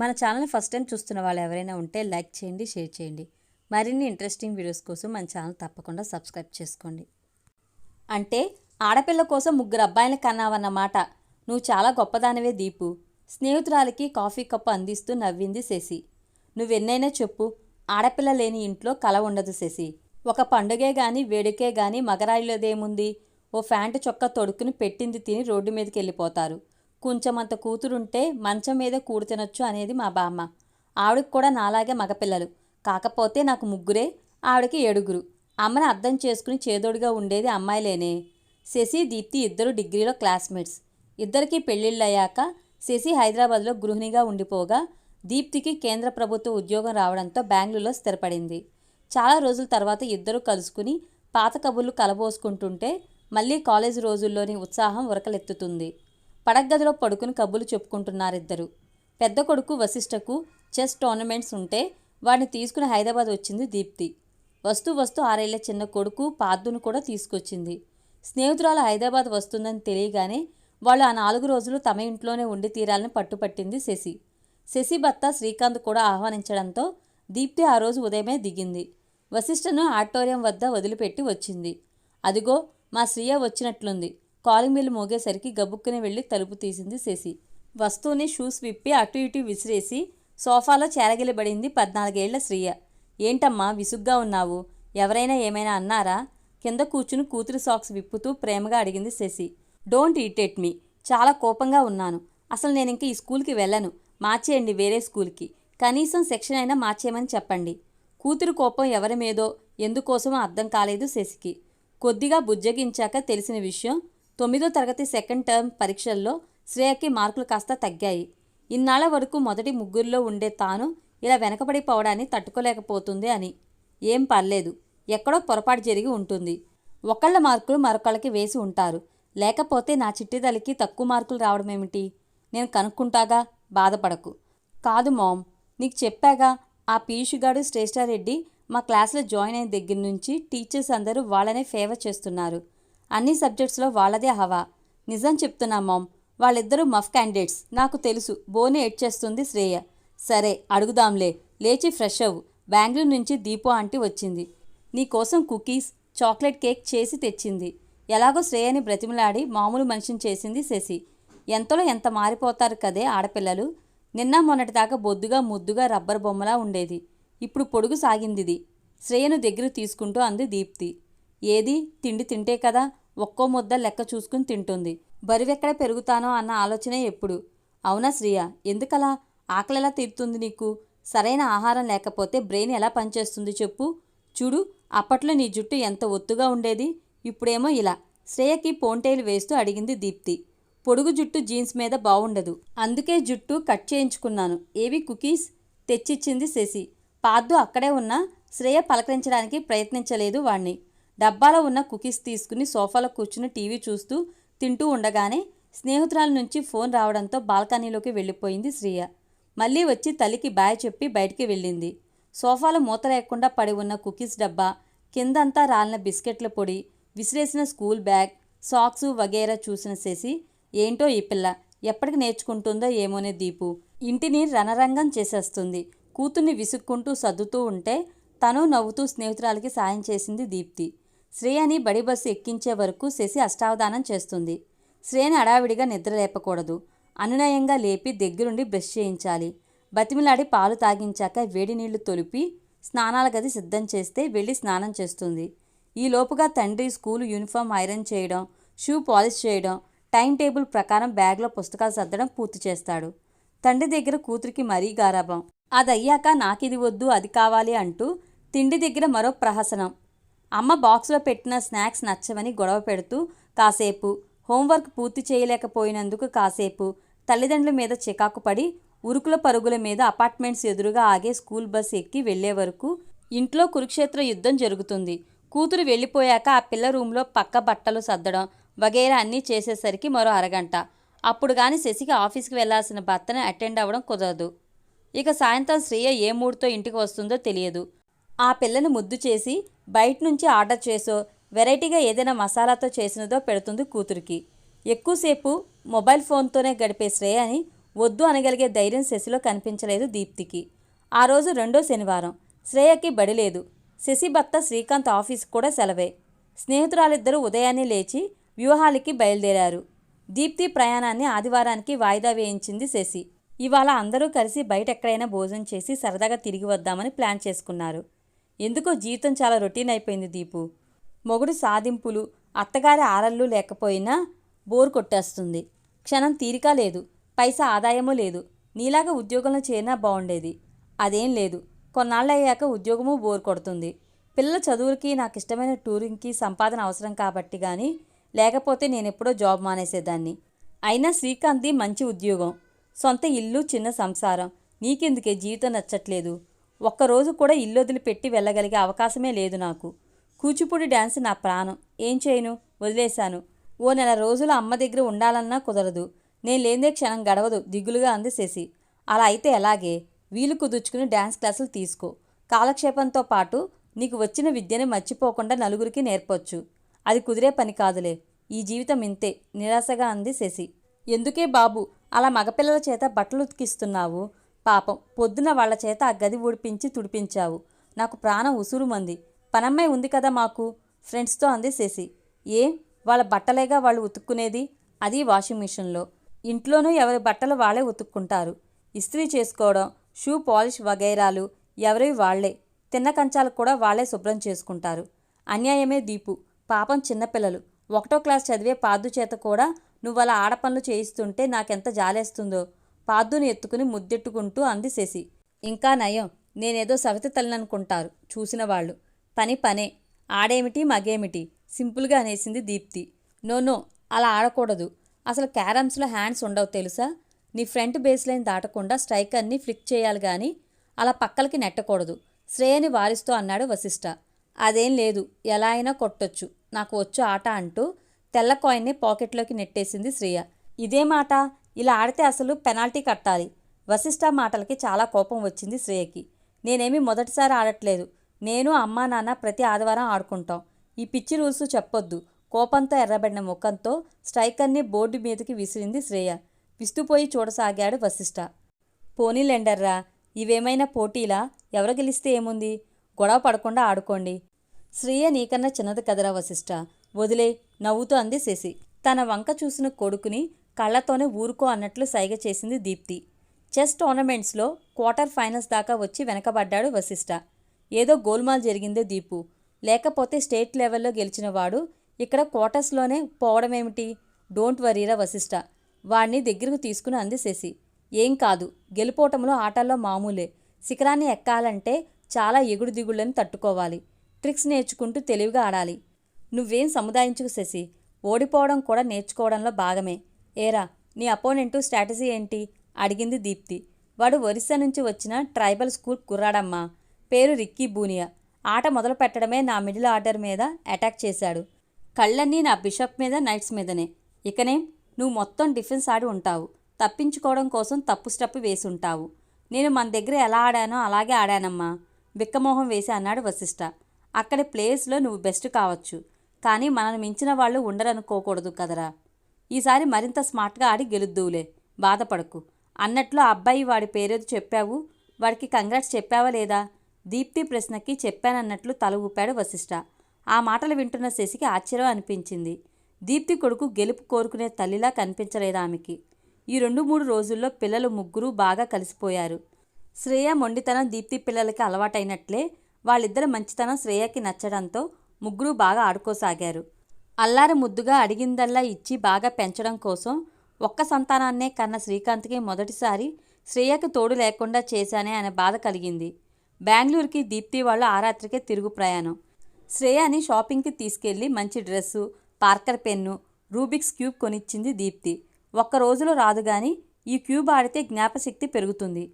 మన channel first time చూస్తున్న వాళ్ళు ఎవరైనా ఉంటే లైక్ చేయండి షేర్ చేయండి. మరిన్ని ఇంట్రెస్టింగ్ వీడియోస్ కోసం మన ఛానల్ తప్పకుండా సబ్స్క్రైబ్ చేసుకోండి. అంటే ఆడపిల్ల కోసం ముగ్గురు అబ్బాయిలు కన్నావన్నమాట నువ్వు చాలా గొప్పదానివే దీపు. స్నేహితురాలికి కాఫీ కప్పు అందిస్తూ నవ్వింది శశి. నువ్వెన్నైనా చెప్పు ఆడపిల్ల లేని ఇంట్లో కల ఉండదు శశి. ఒక పండుగే గాని వేడుకే గాని మగరాయిలోదేముంది? ఓ ఫ్యాంటు చొక్కా తొడుక్కుని పెట్టింది తిని రోడ్డు మీదకి వెళ్ళిపోతారు. కొంచెమంత కూతురుంటే మంచం మీద కూడు తినొచ్చు అనేది మా బామ్మ. ఆవిడకి కూడా నాలాగే మగపిల్లలు. కాకపోతే నాకు ముగ్గురే ఆవిడకి ఏడుగురు. అమ్మని అర్థం చేసుకుని చేదోడుగా ఉండేది అమ్మాయిలేనే. శశి దీప్తి ఇద్దరు డిగ్రీలో క్లాస్మేట్స్. ఇద్దరికీ పెళ్ళిళ్ళయ్యాక శశి హైదరాబాద్లో గృహిణిగా ఉండిపోగా దీప్తికి కేంద్ర ప్రభుత్వ ఉద్యోగం రావడంతో బెంగళూరులో స్థిరపడింది. చాలా రోజుల తర్వాత ఇద్దరు కలుసుకుని పాత కబుర్లు కలబోసుకుంటుంటే మళ్ళీ కాలేజీ రోజుల్లోని ఉత్సాహం ఉరకలెత్తుతుంది. పడగదిలో పడుకుని కబుర్లు చెప్పుకుంటున్నారిద్దరు. పెద్ద కొడుకు వశిష్ఠకు చెస్ టోర్నమెంట్స్ ఉంటే వాడిని తీసుకుని హైదరాబాద్ వచ్చింది దీప్తి. వస్తూ వస్తూ ఆరేళ్ళ చిన్న కొడుకు పార్థును కూడా తీసుకొచ్చింది. స్నేహితురాలు హైదరాబాద్ వస్తుందని తెలియగానే వాళ్ళు ఆ నాలుగు రోజులు తమ ఇంట్లోనే ఉండి తీరాలని పట్టుపట్టింది శశి. శశి భర్త శ్రీకాంత్ కూడా ఆహ్వానించడంతో దీప్తి ఆ రోజు ఉదయమే దిగింది. వశిష్ఠను ఆడిటోరియం వద్ద వదిలిపెట్టి వచ్చింది. అదిగో మా శ్రీయ వచ్చినట్లుంది. కాలింగ్ బెల్ మోగేసరికి గబుక్కుని వెళ్ళి తలుపు తీసింది శశి. వస్తూనే షూస్ విప్పి అటు ఇటు విసిరేసి సోఫాలో చేరగిలబడింది పద్నాలుగేళ్ళ శ్రీయ. ఏంటమ్మా విసుగ్గా ఉన్నావు? ఎవరైనా ఏమైనా అన్నారా? కింద కూర్చుని కూతురు సాక్స్ విప్పుతూ ప్రేమగా అడిగింది శశి. Don't irritate me. చాలా కోపంగా ఉన్నాను. అసలు నేను ఇంక ఈ స్కూల్కి వెళ్ళను. మార్చేయండి వేరే స్కూల్కి. కనీసం సెక్షన్ అయినా మార్చేయమని చెప్పండి. కూతురు కోపం ఎవరి మీదో ఎందుకోసమో అర్థం కాలేదు శశికి. కొద్దిగా బుజ్జగించాక తెలిసిన విషయం తొమ్మిదో తరగతి సెకండ్ టర్మ్ పరీక్షల్లో శ్రేయకి మార్కులు కాస్త తగ్గాయి. ఇన్నాళ్ళ వరకు మొదటి ముగ్గురిలో ఉండే తాను ఇలా వెనకబడిపోవడాన్ని తట్టుకోలేకపోతుంది అని. ఏం పర్లేదు ఎక్కడో పొరపాటు జరిగి ఉంటుంది. ఒకళ్ళ మార్కులు మరొకళ్ళకి వేసి ఉంటారు. లేకపోతే నా చిట్టిదలికి తక్కువ మార్కులు రావడమేమిటి? నేను కనుక్కుంటాగా బాధపడకు. కాదు మామ్ నీకు చెప్పాగా ఆ పీయూష్గాడు శ్రేష్ఠారెడ్డి మా క్లాస్లో జాయిన్ అయిన దగ్గర నుంచి టీచర్స్ అందరూ వాళ్ళనే ఫేవర్ చేస్తున్నారు. అన్ని సబ్జెక్ట్స్లో వాళ్ళదే హవా. నిజం చెప్తున్నా మామ్. వాళ్ళిద్దరూ మఫ్ క్యాండిడేట్స్. నాకు తెలుసు బోనే ఏడ్చేస్తుంది శ్రేయ. సరే అడుగుదాంలే. లేచి ఫ్రెష్ అవ్వు. బెంగళూరు నుంచి దీపు ఆంటీ వచ్చింది. నీకోసం కుకీస్ చాక్లెట్ కేక్ చేసి తెచ్చింది. ఎలాగో శ్రేయని బ్రతిమలాడి మామూలు మనిషిని చేసింది శశి. ఎంతలో ఎంత మారిపోతారు కదే ఆడపిల్లలు. నిన్న మొన్నటిదాకా బొద్దుగా ముద్దుగా రబ్బర్ బొమ్మలా ఉండేది. ఇప్పుడు పొడుగు సాగిందిది. శ్రేయను దగ్గర తీసుకుంటూ అంది దీప్తి. ఏది? తిండి తింటే కదా? ఒక్కో ముద్ద లెక్క చూసుకుని తింటుంది. బరువెక్కడ పెరుగుతానో అన్న ఆలోచనే ఎప్పుడు. అవునా శ్రియ? ఎందుకలా? ఆకలి ఎలా తీరుతుంది నీకు? సరైన ఆహారం లేకపోతే బ్రెయిన్ ఎలా పనిచేస్తుంది చెప్పు. చూడు అప్పట్లో నీ జుట్టు ఎంత ఒత్తుగా ఉండేది? ఇప్పుడేమో ఇలా. శ్రేయకి పోంటేలు వేస్తూ అడిగింది దీప్తి. పొడుగు జుట్టు జీన్స్ మీద బాగుండదు అందుకే జుట్టు కట్ చేయించుకున్నాను. ఏవి కుకీస్? తెచ్చిచ్చింది శశి. పాద్దు అక్కడే ఉన్న శ్రేయ పలకరించడానికి ప్రయత్నించలేదు వాణ్ణి. డబ్బాలో ఉన్న కుకీస్ తీసుకుని సోఫాలో కూర్చుని టీవీ చూస్తూ తింటూ ఉండగానే స్నేహితురాల నుంచి ఫోన్ రావడంతో బాల్కనీలోకి వెళ్ళిపోయింది శ్రీయ. మళ్ళీ వచ్చి తల్లికి బాయ్ చెప్పి బయటికి వెళ్ళింది. సోఫాలో మూత లేకుండా పడి ఉన్న కుకీస్ డబ్బా కిందంతా రాలిన బిస్కెట్ల పొడి విసిరేసిన స్కూల్ బ్యాగ్ సాక్సు వగేరా చూసిన చేసి ఏంటో ఈ పిల్ల ఎప్పటికి నేర్చుకుంటుందో ఏమోనే దీపు. ఇంటిని రణరంగం చేసేస్తుంది. కూతుర్ని విసుక్కుంటూ సర్దుతూ ఉంటే తను నవ్వుతూ స్నేహితురాలకి సాయం చేసింది దీప్తి. శ్రేయని బడి బస్సు ఎక్కించే వరకు శశి అష్టావధానం చేస్తుంది. శ్రేయని అడావిడిగా నిద్ర లేపకూడదు. అనునయంగా లేపి దగ్గరుండి బ్రష్ చేయించాలి. బతిమిలాడి పాలు తాగించాక వేడి నీళ్ళు తొలిపి స్నానాల గది సిద్ధం చేస్తే వెళ్ళి స్నానం చేస్తుంది. ఈ లోపుగా తండ్రి స్కూలు యూనిఫామ్ ఐరన్ చేయడం షూ పాలిష్ చేయడం టైం టేబుల్ ప్రకారం బ్యాగ్లో పుస్తకాలు సర్దడం పూర్తి చేస్తాడు. తండ్రి దగ్గర కూతురికి మరీ గారాభం. అదయ్యాక నాకిది వద్దు అది కావాలి అంటూ తిండి దగ్గర మరో ప్రహసనం. అమ్మ బాక్స్లో పెట్టిన స్నాక్స్ నచ్చవని గొడవ పెడుతూ కాసేపు హోంవర్క్ పూర్తి చేయలేకపోయినందుకు కాసేపు తల్లిదండ్రుల మీద చికాకు పడి ఉరుకుల పరుగుల మీద అపార్ట్మెంట్స్ ఎదురుగా ఆగే స్కూల్ బస్ ఎక్కి వెళ్ళే వరకు ఇంట్లో కురుక్షేత్ర యుద్ధం జరుగుతుంది. కూతురు వెళ్ళిపోయాక ఆ పిల్ల రూమ్లో పక్క బట్టలు సర్దడం వగైరా అన్నీ చేసేసరికి మరో అరగంట. అప్పుడు గాని శశికి ఆఫీస్కి వెళ్ళాల్సిన భర్తని అటెండ్ అవ్వడం కుదరదు. ఇక సాయంత్రం శ్రేయ ఏ మూడుతో ఇంటికి వస్తుందో తెలియదు. ఆ పిల్లను ముద్దు చేసి బయట నుంచి ఆర్డర్ చేసో వెరైటీగా ఏదైనా మసాలాతో చేసినదో పెడుతుంది కూతురికి. ఎక్కువసేపు మొబైల్ ఫోన్తోనే గడిపే శ్రేయని వద్దు అనగలిగే ధైర్యం శశిలో కనిపించలేదు దీప్తికి. ఆ రోజు రెండో శనివారం. శ్రేయకి బడి లేదు. శశి భర్త శ్రీకాంత్ ఆఫీస్ కూడా సెలవే. స్నేహితురాలిద్దరూ ఉదయాన్నే లేచి వ్యూహాలకి బయలుదేరారు. దీప్తి ప్రయాణాన్ని ఆదివారానికి వాయిదా వేయించింది శశి. ఇవాళ అందరూ కలిసి బయట ఎక్కడైనా భోజనం చేసి సరదాగా తిరిగి వద్దామని ప్లాన్ చేసుకున్నారు. ఎందుకో జీవితం చాలా రొటీన్ అయిపోయింది దీపు. మొగుడు సాధింపులు అత్తగారి ఆరళ్ళు లేకపోయినా బోర్ కొట్టేస్తుంది. క్షణం తీరిక లేదు పైసా ఆదాయమూ లేదు నీలాగా ఉద్యోగంలో చేరినా బాగుండేది అదేం లేదు కొన్నాళ్ళయ్యాక ఉద్యోగము బోర్ కొడుతుంది. పిల్లల చదువులకి నాకు ఇష్టమైన టూరింగ్కి సంపాదన అవసరం కాబట్టి కానీ లేకపోతే నేను ఎప్పుడో జాబ్ మానేసేదాన్ని. అయినా శ్రీకాంత్ది మంచి ఉద్యోగం సొంత ఇల్లు చిన్న సంసారం నీకెందుకే జీవితం నచ్చట్లేదు? ఒక్కరోజు కూడా ఇల్లు వదిలిపెట్టి వెళ్ళగలిగే అవకాశమే లేదు నాకు. కూచిపూడి డ్యాన్స్ నా ప్రాణం. ఏం చేయను? వదిలేశాను. ఓ నెల రోజులు అమ్మ దగ్గర ఉండాలన్నా కుదరదు. నేను లేనిదే క్షణం గడవదు. దిగులుగా అంది శశి. అలా అయితే ఎలాగే? వీలు కుదుర్చుకుని డ్యాన్స్ క్లాసులు తీసుకో. కాలక్షేపంతో పాటు నీకు వచ్చిన విద్యని మర్చిపోకుండా నలుగురికి నేర్పొచ్చు. అది కుదిరే పని కాదులే. ఈ జీవితం ఇంతే. నిరాశగా అంది శశి. ఎందుకే బాబు? అలా మగపిల్లల చేత బట్టలు ఉతికిస్తున్నావు? పాపం పొద్దున వాళ్ళ చేత ఆ గది ఊడిపించి తుడిపించావు. నాకు ప్రాణం ఉసురుమంది. పనమ్మాయి ఉంది కదా మాకు. ఫ్రెండ్స్తో అంది శశి ఏ? వాళ్ళ బట్టలేగా వాళ్ళు ఉతుక్కునేది? అది వాషింగ్ మిషన్లో. ఇంట్లోనూ ఎవరి బట్టలు వాళ్ళే ఉతుక్కుంటారు. ఇస్త్రీ చేసుకోవడం షూ పాలిష్ వగైరాలు ఎవరివి వాళ్ళే తిన్న కంచాలు కూడా వాళ్ళే శుభ్రం చేసుకుంటారు. అన్యాయమే దీపు. పాపం చిన్నపిల్లలు. ఒకటో క్లాస్ చదివే పాదు చేత కూడా నువ్వు అలా ఆడపనులు చేయిస్తుంటే నాకెంత జాలేస్తుందో. పాదుని ఎత్తుకుని ముద్దెట్టుకుంటూ అంది శశి. ఇంకా నయం నేనేదో సవిత తల్లిననుకుంటారు చూసిన వాళ్ళు. పని పనే ఆడేమిటి మగేమిటి సింపుల్గా అనేసింది దీప్తి. నో నో అలా ఆడకూడదు. అసలు క్యారమ్స్లో హ్యాండ్స్ ఉండవు తెలుసా? నీ ఫ్రంట్ బేస్ లైన్ దాటకుండా స్ట్రైకర్ని ఫ్లిక్ చేయాలి గాని అలా పక్కలకి నెట్టకూడదు. శ్రేయని వారిస్తూ అన్నాడు వశిష్ఠ అదేం లేదు ఎలా అయినా కొట్టొచ్చు. నాకు వచ్చు ఆట అంటూ తెల్ల కాయిన్ని పాకెట్లోకి నెట్టేసింది శ్రేయ. ఇదే మాట ఇలా ఆడితే అసలు పెనాల్టీ కట్టాలి. వశిష్ఠ మాటలకి చాలా కోపం వచ్చింది శ్రేయకి. నేనేమీ మొదటిసారి ఆడట్లేదు. నేను అమ్మా నాన్న ప్రతి ఆదివారం ఆడుకుంటాం. ఈ పిచ్చి రూల్స్ చెప్పొద్దు. కోపంతో ఎర్రబడిన ముఖంతో స్ట్రైకర్ని బోర్డు మీదకి విసిరింది శ్రేయ. విస్తుపోయి చూడసాగాడు వశిష్ఠ. పోనీలెండర్రా ఇవేమైనా పోటీలా? ఎవరు గెలిస్తే ఏముంది? గొడవ పడకుండా ఆడుకోండి. శ్రేయ నీకన్నా చిన్నది కదరా వశిష్ఠ. వదిలే నవ్వుతూ అంది శశి. తన వంక చూసిన కొడుకుని కళ్ళతోనే ఊరుకో అన్నట్లు సైగ చేసింది దీప్తి. చెస్ టోర్నమెంట్స్లో క్వార్టర్ ఫైనల్స్ దాకా వచ్చి వెనకబడ్డాడు వశిష్ఠ ఏదో గోల్మాల్ జరిగిందే దీపు. లేకపోతే స్టేట్ లెవెల్లో గెలిచిన వాడు ఇక్కడ క్వార్టర్స్లోనే పోవడమేమిటి? డోంట్ వరీరా వశిష్ఠ వాడిని దగ్గరకు తీసుకుని అంది శశి. ఏం కాదు గెలుపోవటంలో ఆటల్లో మామూలే. శిఖరాన్ని ఎక్కాలంటే చాలా ఎగుడు దిగుళ్ళని తట్టుకోవాలి. ట్రిక్స్ నేర్చుకుంటూ తెలివిగా ఆడాలి. నువ్వేం సముదాయించుకు శశి? ఓడిపోవడం కూడా నేర్చుకోవడంలో భాగమే. ఏరా నీ అపోనెంటు స్ట్రాటజీ ఏంటి? అడిగింది దీప్తి. వాడు ఒరిస్సా నుంచి వచ్చిన ట్రైబల్ స్కూల్ కుర్రాడమ్మా. పేరు రిక్కీ బూనియా. ఆట మొదలు పెట్టడమే నా మిడిల్ ఆర్డర్ మీద అటాక్ చేశాడు. కళ్ళన్నీ నా బిషప్ మీద నైట్స్ మీదనే. ఇకనే నువ్వు మొత్తం డిఫెన్స్ ఆడి ఉంటావు. తప్పించుకోవడం కోసం తప్పు స్టెప్ వేసి ఉంటావు. నేను మన దగ్గర ఎలా ఆడానో అలాగే ఆడానమ్మా. బిక్కమోహం వేసి అన్నాడు వశిష్ఠ అక్కడి ప్లేస్లో నువ్వు బెస్ట్ కావచ్చు. కానీ మనను మించిన వాళ్ళు ఉండరనుకోకూడదు కదరా. ఈసారి మరింత స్మార్ట్గా ఆడి గెలుద్దువులే. బాధపడకు. అన్నట్లు ఆ అబ్బాయి వాడి పేరేదో చెప్పావు. వాడికి కంగ్రాట్స్ చెప్పావా లేదా? దీప్తి ప్రశ్నకి చెప్పానన్నట్లు తల ఊపాడు వశిష్ఠ ఆ మాటలు వింటున్న శశికి ఆశ్చర్యం అనిపించింది. దీప్తి కొడుకు గెలుపు కోరుకునే తల్లిలా కనిపించలేదు ఆమెకి. ఈ రెండు మూడు రోజుల్లో పిల్లలు ముగ్గురు బాగా కలిసిపోయారు. శ్రేయ మొండితనం దీప్తి పిల్లలకి అలవాటైనట్లే వాళ్ళిద్దరి మంచితనం శ్రేయకి నచ్చడంతో ముగ్గురు బాగా ఆడుకోసాగారు. అల్లారి ముద్దుగా అడిగిందల్లా ఇచ్చి బాగా పెంచడం కోసం ఒక్క సంతానాన్నే కన్న శ్రీకాంత్కి మొదటిసారి శ్రేయకు తోడు లేకుండా చేశానే అనే బాధ కలిగింది. బెంగళూరుకి దీప్తి వాళ్ళు ఆ రాత్రికే తిరుగు ప్రయాణం. శ్రేయాని షాపింగ్కి తీసుకెళ్ళి మంచి dress Parker pen Rubik's cube కొనిచ్చింది Deepti. ఒక్క రోజులో రాదు కానీ ఈ క్యూబ్ ఆడితే జ్ఞాపశక్తి పెరుగుతుంది.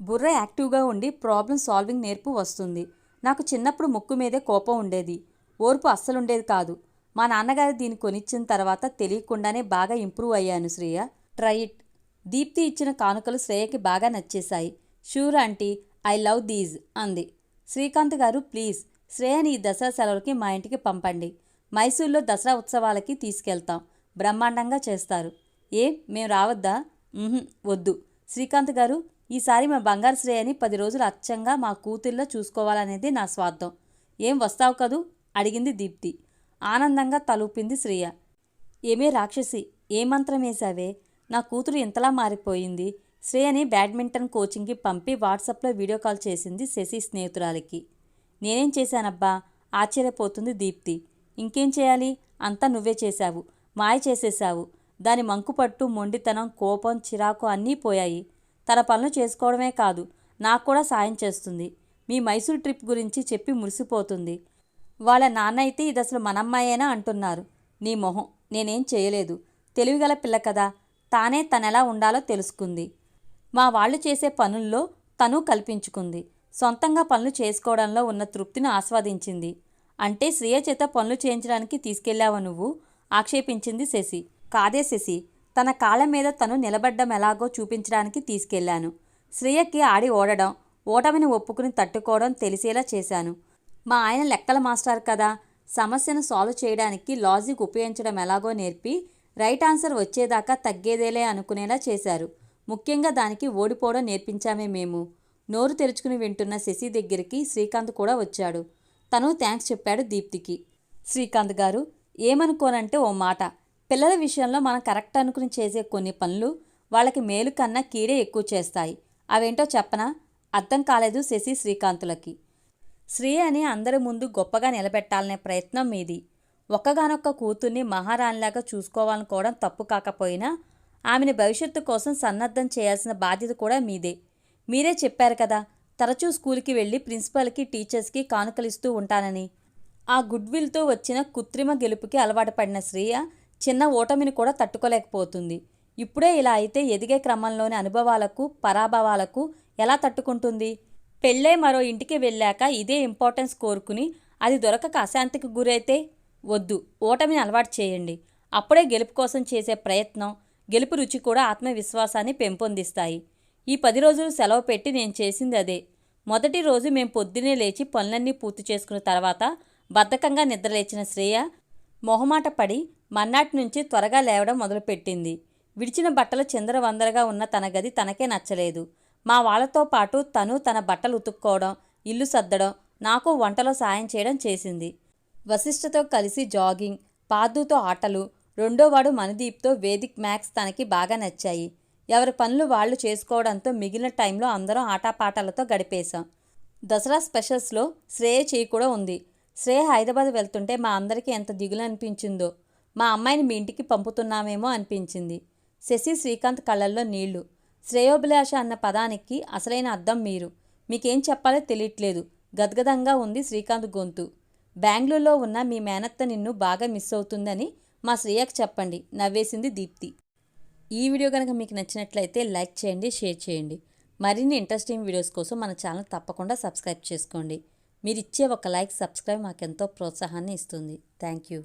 బుర్ర యాక్టివ్గా ఉండి ప్రాబ్లం సాల్వింగ్ నేర్పు వస్తుంది. నాకు చిన్నప్పుడు ముక్కు మీదే కోపం ఉండేది. ఓర్పు అస్సలుండేది కాదు. మా నాన్నగారు దీన్ని కొనిచ్చిన తర్వాత తెలియకుండానే బాగా ఇంప్రూవ్ అయ్యాను శ్రేయ. Try it. దీప్తి ఇచ్చిన కానుకలు శ్రేయకి బాగా నచ్చేశాయి. Sure aunty. I love these అంది. శ్రీకాంత్ గారు ప్లీజ్ శ్రేయని ఈ దసరా సెలవులకి మా ఇంటికి పంపండి. మైసూర్లో దసరా ఉత్సవాలకి తీసుకెళ్తాం. బ్రహ్మాండంగా చేస్తారు. ఏ? మేము రావద్దా? వద్దు. శ్రీకాంత్ గారు ఈసారి మా బంగారు శ్రేయని పది రోజులు అచ్చంగా మా కూతుర్లో చూసుకోవాలనేది నా స్వార్థం. ఏం వస్తావు కదూ? అడిగింది దీప్తి. ఆనందంగా తలూపింది శ్రియ. ఏమే రాక్షసి ఏ మంత్రం వేశావే? నా కూతురు ఇంతలా మారిపోయింది. శ్రేయని బ్యాడ్మింటన్ కోచింగ్కి పంపి వాట్సాప్లో వీడియో కాల్ చేసింది శశి స్నేహితురాలికి. నేనేం చేశానబ్బా? ఆశ్చర్యపోతుంది దీప్తి. ఇంకేం చేయాలి? అంతా నువ్వే చేశావు. మాయ చేసేశావు. దాని మంకుపట్టు మొండితనం కోపం చిరాకు అన్నీ పోయాయి. తన పనులు చేసుకోవడమే కాదు నాకు కూడా సాయం చేస్తుంది. మీ మైసూర్ ట్రిప్ గురించి చెప్పి మురిసిపోతుంది. వాళ్ళ నాన్న అయితే ఇది అసలు మనమ్మాయేనా అంటున్నారు. నీ మొహం నేనేం చేయలేదు. తెలివిగల పిల్ల కదా తానే తనెలా ఉండాలో తెలుసుకుంది. మా వాళ్ళు చేసే పనుల్లో తను కల్పించుకుంది. సొంతంగా పనులు చేసుకోవడంలో ఉన్న తృప్తిని ఆస్వాదించింది. అంటే శ్రేయ చేత పనులు చేయించడానికి తీసుకెళ్ళావా నువ్వు? ఆక్షేపించింది శశి. కాదే శశి తన కాళ్ళ మీద తను నిలబడ్డం ఎలాగో చూపించడానికి తీసుకెళ్ళాను శ్రీయకి ఆడి ఓడడం ఓటమిని ఒప్పుకుని తట్టుకోవడం తెలిసేలా చేశాను. మా ఆయన లెక్కల మాస్టర్ కదా. సమస్యను సాల్వ్ చేయడానికి లాజిక్ ఉపయోగించడం ఎలాగో నేర్పి రైట్ ఆన్సర్ వచ్చేదాకా తగ్గేదేలే అనుకునేలా చేశారు. ముఖ్యంగా దానికి ఓడిపోవడం నేర్పించామే మేము. నోరు తెరుచుకుని వింటున్న శశి దగ్గరికి శ్రీకాంత్ కూడా వచ్చాడు. తను థ్యాంక్స్ చెప్పాడు దీప్తికి. శ్రీకాంత్ గారు ఏమనుకోనంటే ఓ మాట. పిల్లల విషయంలో మనం కరెక్ట్ అనుకుని చేసే కొన్ని పనులు వాళ్ళకి మేలు కన్నా కీడే ఎక్కువ చేస్తాయి. అవేంటో చెప్పనా? అర్థం కాలేదు శశి శ్రీకాంతులకి. శ్రీ అని అందరి ముందు గొప్పగా నిలబెట్టాలనే ప్రయత్నం మీది. ఒక్కగానొక్క కూతుర్ని మహారాణిలాగా చూసుకోవాలనుకోవడం తప్పు కాకపోయినా ఆమెని భవిష్యత్తు కోసం సన్నద్ధం చేయాల్సిన బాధ్యత కూడా మీదే. మీరే చెప్పారు కదా తరచూ స్కూల్కి వెళ్ళి ప్రిన్సిపల్కి టీచర్స్కి కానుకలిస్తూ ఉంటానని. ఆ గుడ్విల్తో వచ్చిన కృత్రిమ గెలుపుకి అలవాటు పడిన శ్రీయ చిన్న ఓటమిని కూడా తట్టుకోలేకపోతుంది. ఇప్పుడే ఇలా అయితే ఎదిగే క్రమంలోని అనుభవాలకు పరాభవాలకు ఎలా తట్టుకుంటుంది? పెళ్ళే మరో ఇంటికి వెళ్ళాక ఇదే ఇంపార్టెన్స్ కోరుకుని అది దొరకక అశాంతికి గురైతే వద్దు ఓటమిని అలవాటు చేయండి. అప్పుడే గెలుపు కోసం చేసే ప్రయత్నం గెలుపు రుచి కూడా ఆత్మవిశ్వాసాన్ని పెంపొందిస్తాయి. ఈ పది రోజులు సెలవు పెట్టి నేను చేసింది అదే. మొదటి రోజు మేం పొద్దునే లేచి పనులన్నీ పూర్తి చేసుకున్న తర్వాత బద్ధకంగా నిద్రలేచిన శ్రేయ మొహమాట పడి మన్నాటి నుంచి త్వరగా లేవడం మొదలుపెట్టింది. విడిచిన బట్టలు చిందరవందరగా ఉన్న తన గది తనకే నచ్చలేదు. మా వాళ్ళతో పాటు తను తన బట్టలు ఉతుక్కోవడం ఇల్లు సర్దడం నాకు వంటలో సాయం చేయడం చేసింది. వశిష్ఠతో కలిసి జాగింగ్ పాదుతో ఆటలు రెండోవాడు మనదీప్తో వేదిక్ మ్యాక్స్ తనకి బాగా నచ్చాయి. ఎవరి పనులు వాళ్ళు చేసుకోవడంతో మిగిలిన టైంలో అందరం ఆటపాటలతో గడిపేశాం. దసరా స్పెషల్స్లో శ్రేయ చేయి కూడా ఉంది. శ్రేయ హైదరాబాద్ వెళ్తుంటే మా అందరికీ ఎంత దిగులు అనిపించిందో మా అమ్మాయిని మీ ఇంటికి పంపుతున్నామేమో అనిపించింది. శశి శ్రీకాంత్ కళ్ళల్లో నీళ్ళు. శ్రేయోభిలాష అన్న పదానికి అసలైన అర్థం మీరు. మీకేం చెప్పాలో తెలియట్లేదు. గద్గదంగా ఉంది శ్రీకాంత్ గొంతు. బెంగళూరులో ఉన్న మీ మేనత్త నిన్ను బాగా మిస్ అవుతుందని మా శ్రేయకు చెప్పండి. నవ్వేసింది దీప్తి. ఈ వీడియో కనుక మీకు నచ్చినట్లయితే లైక్ చేయండి షేర్ చేయండి. మరిన్ని ఇంట్రెస్టింగ్ వీడియోస్ కోసం మన ఛానల్ తప్పకుండా సబ్స్క్రైబ్ చేసుకోండి. మీరు ఇచ్చే ఒక లైక్ సబ్స్క్రైబ్ మాకెంతో ప్రోత్సాహాన్ని ఇస్తుంది. Thank you.